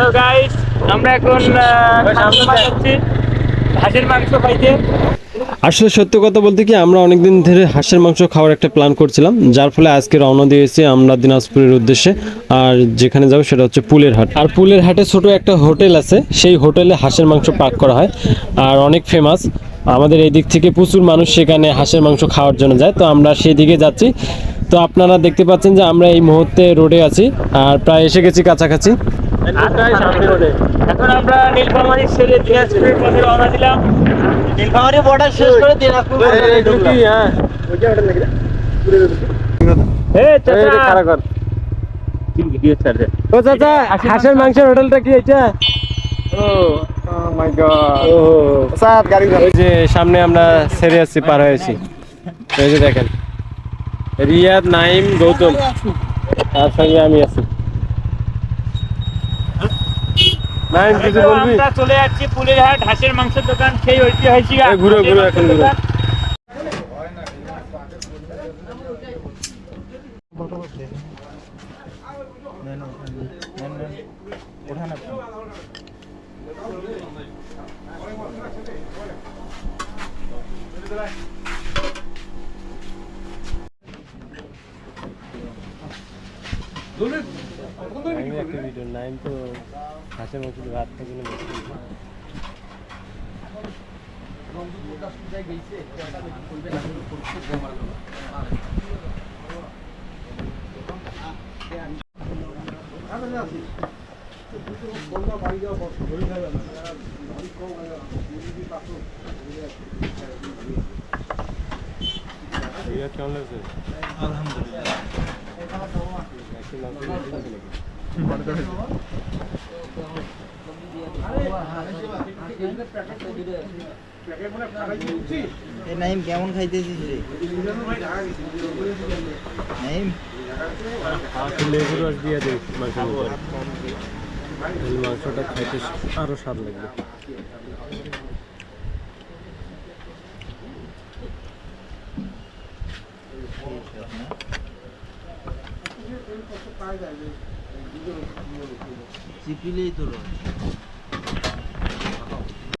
Hello guys আমরা এখন যাচ্ছি হাঁসের মাংস খাইতে। আসলে সত্য কথা বলতে কি আমরা অনেকদিন ধরে হাঁসের মাংস খাওয়ার একটা প্ল্যান করছিলাম যার ফলে আজকে রওনা দিয়েছি আমরা দিনাজপুরের উদ্দেশ্যে আর যেখানে যাব সেটা হচ্ছে পুলের হাট। আর পুলের হাটে ছোট একটা হোটেল আছে সেই হোটেলে হাঁসের মাংস পাক করা হয় আর অনেক ফেমাস আমাদের এই দিক থেকে প্রচুর মানুষ সেখানে হাঁসের মাংস খাওয়ার জন্য যায় তো আমরা সেই দিকে যাচ্ছি। তো আপনারা দেখতে পাচ্ছেন যে আমরা এই মুহূর্তে রোডে আছি আর প্রায় এসে গেছি কাছাকাছি। এখন আমরা নীলফামারী ছেড়ে দিনাজপুরের পথে রওনা দিলাম। নীলফামারী বর্ডার শেষ করে দিনাজপুর হাঁসের মাংসের হোটেলটা কি এটা ওই যে সামনে আমরা ছেড়ে আসছি পার হয়েছি তো এই যে দেখেন। রিয়াদ নাইম গৌতম। তার সঙ্গে আমি আছি। নাইম কিছু বলবি আমরা চলে যাচ্ছি পুলের হাট হাঁসের মাংসের দোকান সেই ঐতিহাসিক এই ঘুরো, ঘুরো, এখন ঘুরো। দোকান। আমি একটা ভিডিও নাইম তো হাঁসের মাংস রাত থেকে কেমন লাগছে এ নাইম কেমন খাইতেছিস রে? নাইম লেবু রস দিয়ে মাংসের মাংসটা খাইতে আরও স্বাদ লাগবে চিপিলেই তো রস